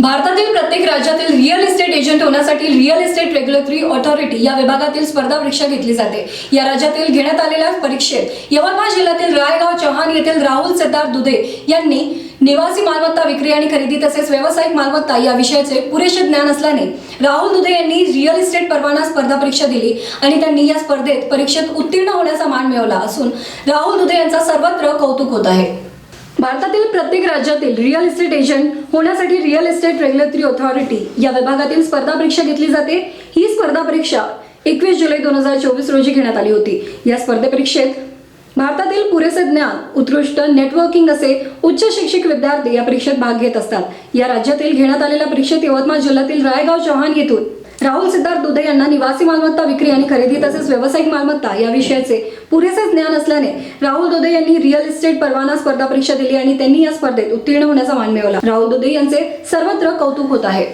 भारतातील प्रत्येक राज्यातील रिअल इस्टेट एजंट होण्यासाठी रिअल इस्टेट रेग्युलेटरी ऑथॉरिटी या विभागातील स्पर्धा परीक्षा घेतली जाते. या राज्यातील घेण्यात आलेल्या परीक्षेत यवतमाळ जिल्ह्यातील रायगाव चव्हाण येथील राहुल सिद्धार्थ दुधे यांनी निवासी मालमत्ता विक्री आणि खरेदी तसेच व्यावसायिक मालमत्ता या विषयाचे पुरेसे ज्ञान असल्याने राहुल दुधे यांनी रिअल इस्टेट परवाना स्पर्धा परीक्षा दिली आणि त्यांनी या स्पर्धेत परीक्षेत उत्तीर्ण होण्याचा मान मिळवला असून राहुल दुधे यांचा सर्वत्र कौतुक होत आहे. भारतातील प्रत्येक राज्यातील रिअल इस्टेट एजंट होण्यासाठी रिअल इस्टेट रेग्युलेटरी ऑथॉरिटी या विभागातील स्पर्धा परीक्षा घेतली जाते. ही स्पर्धा परीक्षा एकवीस जुलै दोन हजार चोवीस रोजी घेण्यात आली होती. या स्पर्धेपरीक्षेत भारतातील पुरेसे ज्ञान उत्कृष्ट नेटवर्किंग असे उच्च शिक्षित विद्यार्थी या परीक्षेत भाग घेत असतात. या राज्यातील घेण्यात आलेल्या परीक्षेत यवतमाळ जिल्ह्यातील रायगाव चव्हाण येथून राहुल सिद्धार्थ दुधे यांना निवासी मालमत्ता विक्री आणि खरेदी तसेच व्यावसायिक मालमत्ता या विषयाचे पुरेसे ज्ञान असल्याने राहुल दुधे यांनी रिअल इस्टेट परवाना स्पर्धा परीक्षा दिली आणि त्यांनी या स्पर्धेत उत्तीर्ण होण्याचा मान मिळवला. राहुल दुधे यांचे सर्वत्र कौतुक होत आहे.